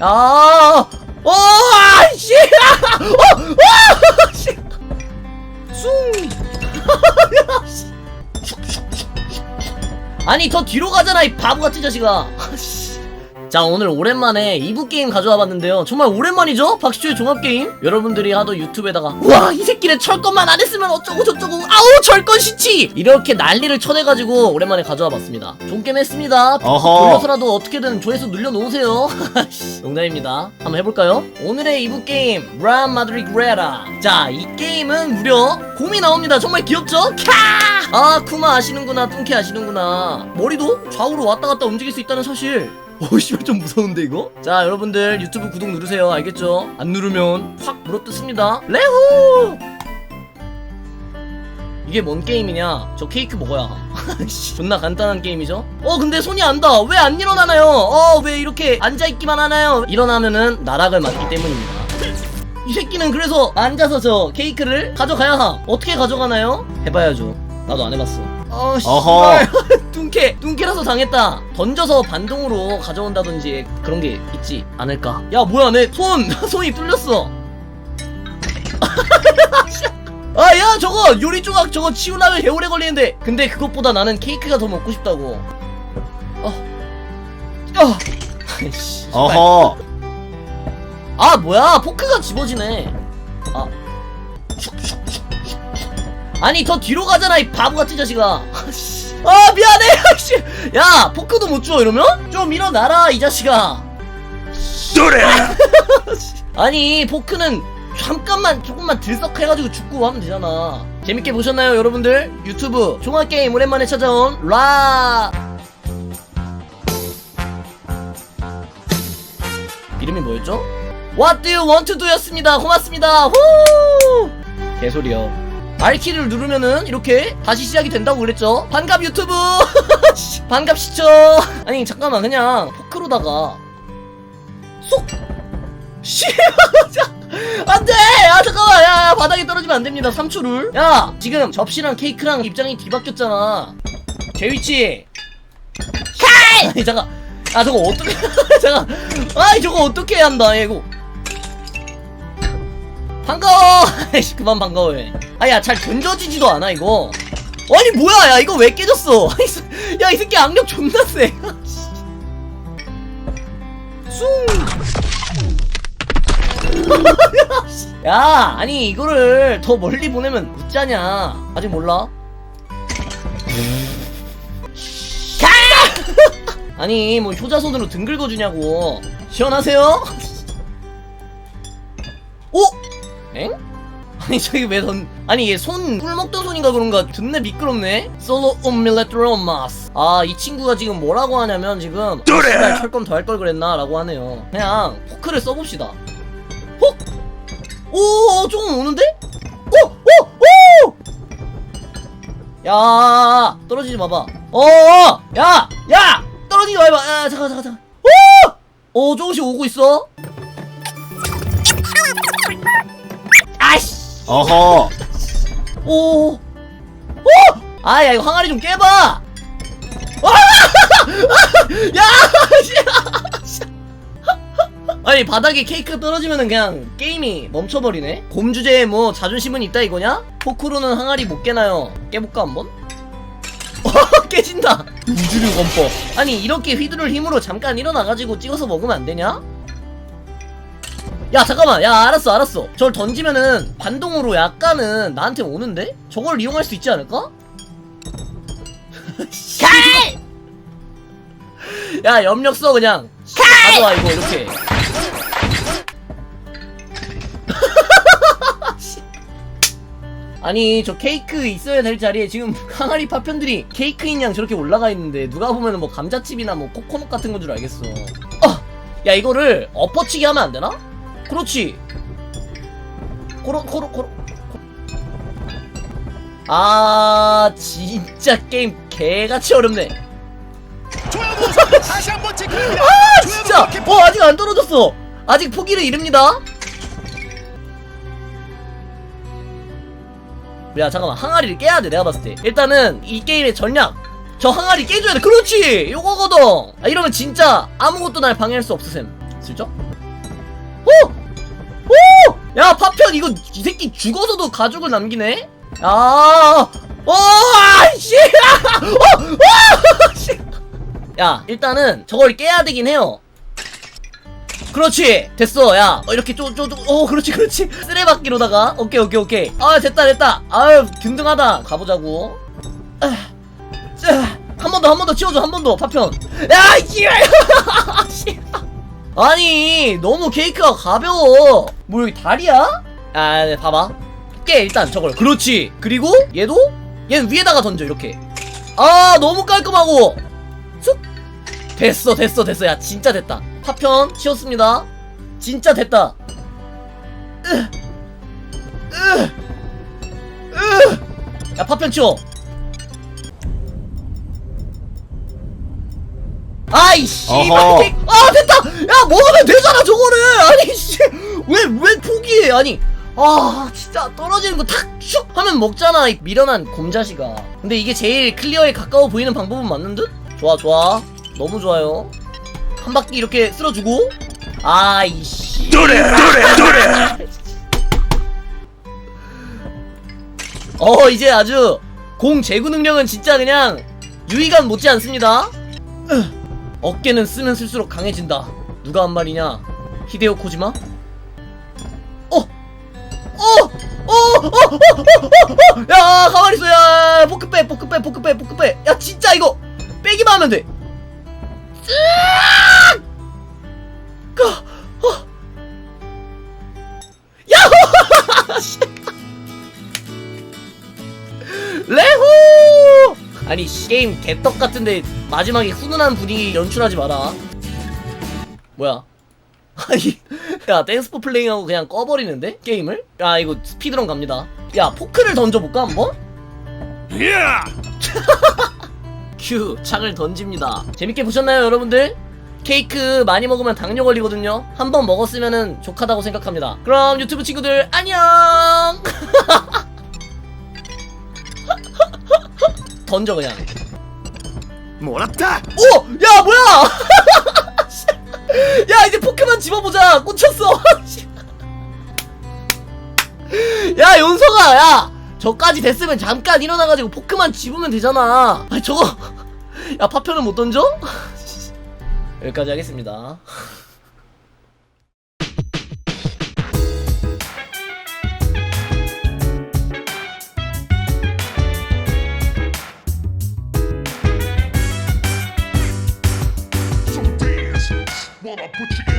아, 어, 아씨, 어, 어, 씨, 숭. 아니 더 뒤로 가잖아 이 바보 같은 자식아. 자 오늘 오랜만에 2부 게임 가져와 봤는데요. 정말 오랜만이죠? 박시초의 종합게임? 여러분들이 하도 유튜브에다가 와 이 새끼는 철권만 안 했으면 어쩌고 저쩌고 아우 철권 시치 이렇게 난리를 쳐내가지고 오랜만에 가져와 봤습니다. 종게임 했습니다. 어허. 돌려서라도 어떻게든 조회수 눌려놓으세요. 농담입니다. 한번 해볼까요? 오늘의 2부 게임 람 마드리 그레라 자 이 게임은 무려 곰이 나옵니다. 정말 귀엽죠? 캬! 아 쿠마 아시는구나 뚱케 아시는구나. 머리도 좌우로 왔다 갔다 움직일 수 있다는 사실 오 씨발 좀 무서운데 이거? 자 여러분들 유튜브 구독 누르세요 알겠죠? 안 누르면 확 물어뜯습니다 레후! 이게 뭔 게임이냐? 저 케이크 먹어야 존나 간단한 게임이죠? 어 근데 손이 안 닿아 왜안 일어나나요? 어 왜 이렇게 앉아있기만 하나요? 일어나면은 나락을 맞기 때문입니다 이 새끼는 그래서 앉아서 저 케이크를 가져가야 함 어떻게 가져가나요? 해봐야죠 나도 안 해봤어 어. 씨발. 뚱캐 뚱캐라서 당했다. 던져서 반동으로 가져온다든지 그런 게 있지 않을까? 야 뭐야 내 손! 손이 뚫렸어. 아 야 저거! 요리 조각 저거 치우려면 개오래 걸리는데. 근데 그것보다 나는 케이크가 더 먹고 싶다고. 어. 어. 아이씨, 씨발. 어허. 아 뭐야? 포크가 집어지네. 아 아니 더 뒤로 가잖아 이 바보 같은 자식아. 아 미안해 씨. 야 포크도 못 주워 이러면? 좀 일어나라 이 자식아. 그래. 아니 포크는 잠깐만 조금만 들썩해가지고 죽고 하면 되잖아. 재밌게 보셨나요 여러분들? 유튜브 종합게임 오랜만에 찾아온 라. 이름이 뭐였죠? What do you want to do 였습니다. 고맙습니다. 후 개소리요 R키를 누르면은 이렇게 다시 시작이 된다고 그랬죠 반갑 유튜브 반갑시죠 아니 잠깐만 그냥 포크로다가 쏙 씨, 안돼! 아 잠깐만, 야, 야 바닥에 떨어지면 안 됩니다. 3초를. 야, 지금 접시랑 케이크랑 입장이 뒤바뀌었잖아. 제 위치. 칼! 아니 잠깐, 아 저거 어떻게? 잠깐, 아이 저거 어떻게 해야 한다, 이거. 반가워. 아이씨 그만 반가워해. 아 야 잘 던져지지도 않아 이거. 아니 뭐야, 야 이거 왜 깨졌어? 야 이 새끼 악력 존나 세. 숭. 야 아니 이거를 더 멀리 보내면 웃자냐 아직 몰라 가! 아니 뭐 효자손으로 등 긁어주냐고 시원하세요? 오? 엥? 아니 저기 왜 던... 아니 얘 손 꿀 먹던 손인가 그런가 존나 미끄럽네 솔로 오밀레트로마스 아 이 친구가 지금 뭐라고 하냐면 지금 그래. 씨발 철권 더할 걸 그랬나 라고 하네요 그냥 포크를 써봅시다 헉! 오, 조금 오는데? 오, 오, 오! 야, 떨어지지 마봐. 어, 야, 야, 떨어지지 마봐. 야, 잠깐, 잠깐, 잠깐. 오, 어, 조금씩 오고 있어. 어허. 오, 오, 아, 야, 이거 항아리 좀 깨봐. 와! 야, 씨. 아니 바닥에 케이크 떨어지면은 그냥 게임이 멈춰버리네 곰 주제에 뭐 자존심은 있다 이거냐? 포크로는 항아리 못 깨나요 깨볼까 한번? 어 깨진다 우주류 검법 아니 이렇게 휘두를 힘으로 잠깐 일어나가지고 찍어서 먹으면 안 되냐? 야 잠깐만 야 알았어 알았어 저걸 던지면은 반동으로 약간은 나한테 오는데? 저걸 이용할 수 있지 않을까? 야 염력 써 그냥 가져와 이거 이렇게 아니 저 케이크 있어야 될 자리에 지금 항아리 파편들이 케이크인 양 저렇게 올라가 있는데 누가 보면 은 뭐 감자칩이나 뭐 코코넛 같은 건 줄 알겠어 어! 야 이거를 엎어치기 하면 안 되나? 그렇지. 코로 코로 코로. 아 진짜 게임 개같이 어렵네. 다시 한번 체크합니다. 아 진짜! 어 아직 안 떨어졌어. 아직 포기를 이릅니다. 야 잠깐만. 항아리를 깨야 돼 내가 봤을 때. 일단은 이 게임의 전략. 저 항아리 깨줘야 돼. 그렇지! 요거거든. 아, 이러면 진짜 아무것도 날 방해할 수 없으셈. 슬쩍 오! 오! 야 파편 이거 이 새끼 죽어서도 가족을 남기네 야 오! 아이씨! 어! 어! 씨! 야 일단은 저걸 깨야 되긴 해요 그렇지 됐어 야 어, 이렇게 쪼쪼쪼어 그렇지 그렇지 쓰레받기로다가 오케이 오케이 오케이 아 됐다 됐다 아유 든든하다 가보자고 한 번 더 한 번 더 치워줘 한 번더 파편 야 이씨 아니 너무 케이크가 가벼워. 뭐 여기 다리야? 아 네, 봐봐. 깨 일단 저걸. 그렇지. 그리고 얘도? 얘는 위에다가 던져 이렇게. 아 너무 깔끔하고. 쑥 됐어 됐어 됐어. 야 진짜 됐다. 파편 치웠습니다. 진짜 됐다. 으, 으, 으. 야 파편 치워 아이씨 어허. 아 됐다. 야 먹으면 되잖아 저거를 아니 씨왜왜 왜 포기해? 아니 아 진짜 떨어지는 거 탁슉 하면 먹잖아 이 미련한 곰자식아. 근데 이게 제일 클리어에 가까워 보이는 방법은 맞는 듯? 좋아 좋아. 너무 좋아요. 한 바퀴 이렇게 쓸어주고. 아이씨. 노래 노래 노래. 어 이제 아주 공 제구 능력은 진짜 그냥 유희관 못지 않습니다. 으, 어깨는 쓰면 쓸수록 강해진다. 누가 한 말이냐? 히데오 코지마? 어! 어! 어! 어! 어! 어! 어! 어! 야, 가만히 있어. 야, 포크 빼, 포크 빼, 포크 빼, 포크 빼. 야, 진짜 이거 빼기만 하면 돼. 으악! 가. 어. 야! 레호! 아니 씨, 게임 개떡 같은데 마지막에 훈훈한 분위기 연출하지 마라. 뭐야? 아니 야 댄스포 플레잉하고 그냥 꺼버리는데 게임을? 야 이거 스피드런 갑니다. 야 포크를 던져볼까 한번? 야 큐 창을 던집니다. 재밌게 보셨나요 여러분들? 케이크 많이 먹으면 당뇨 걸리거든요. 한번 먹었으면 은 족하다고 생각합니다. 그럼 유튜브 친구들 안녕. 던져 그냥. 몰았다 오! 야 뭐야! 야 이제 포켓몬 집어보자 꽂혔어 야 윤서가 야 저까지 됐으면 잠깐 일어나가지고 포켓몬 집으면 되잖아 아니 저거 야 파편을 못 던져? 여기까지 하겠습니다 I'ma put you